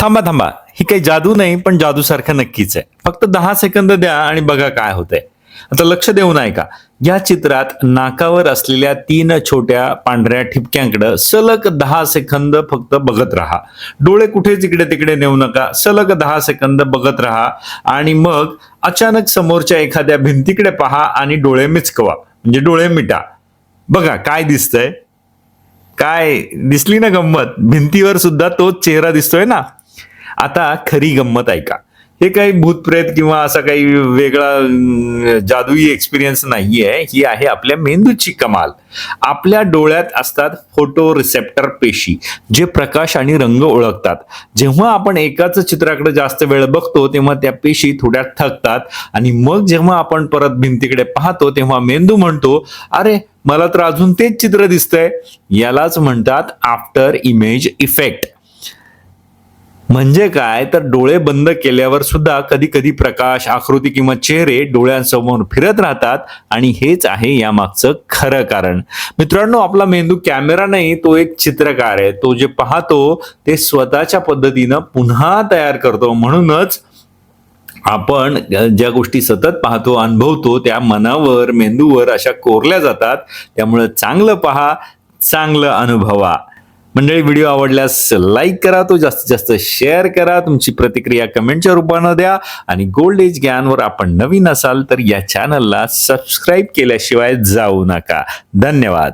थांबा थांबा. ही काही जादू नाही पण जादूसारखं नक्कीच आहे. फक्त दहा सेकंद द्या आणि बघा काय होतंय. आता लक्ष देऊन ऐका. या चित्रात नाकावर असलेल्या तीन छोट्या पांढऱ्या ठिपक्यांकडे सलग दहा सेकंद फक्त बघत राहा. डोळे कुठेच इकडे तिकडे नेऊ नका. सलग दहा सेकंद बघत राहा आणि मग अचानक समोरच्या एखाद्या भिंतीकडे पहा आणि डोळे मिचकवा. म्हणजे डोळे मिटा. बघा काय दिसतंय? काय? दिसली ना गंमत? भिंतीवर सुद्धा तोच चेहरा दिसतोय ना? आता खरी गंमत ऐका हे काही भूतप्रेत किंवा असा काही वेगळा जादुई एक्सपिरियन्स नाहीये. ही आहे आपल्या मेंदूची कमाल. आपल्या डोळ्यात असतात फोटो रिसेप्टर पेशी जे प्रकाश आणि रंग ओळखतात. जेव्हा आपण एकाच चित्राकडे जास्त वेळ बघतो तेव्हा त्या पेशी थोड्या थकतात आणि मग जेव्हा आपण परत भिंतीकडे पाहतो तेव्हा मेंदू म्हणतो अरे मला तर अजून तेच चित्र दिसतंय. यालाच म्हणतात आफ्टर इमेज इफेक्ट म्हणजे काय? तर डोळे बंद केल्यावर सुद्धा कधी कधी प्रकाश आकृती किंवा चेहरे डोळ्यांसमोर फिरत राहतात आणि हेच आहे यामागचं खरं कारण. मित्रांनो आपला मेंदू कॅमेरा नाही तो एक चित्रकार आहे. तो जे पाहतो ते स्वतःच्या पद्धतीनं पुन्हा तयार करतो. म्हणूनच आपण ज्या गोष्टी सतत पाहतो अनुभवतो त्या मनावर मेंदूवर अशा कोरल्या जातात. त्यामुळे चांगलं पहा चांगलं अनुभवा. मंडळी व्हिडिओ आवडल्यास लाईक करा तो जास्तीत जास्त शेअर करा. तुमची प्रतिक्रिया कमेंटच्या रूपानं द्या. आणि गोल्ड एज ज्ञानवर आपण नवीन असाल तर या चॅनलला सबस्क्राईब केल्याशिवाय जाऊ नका. धन्यवाद.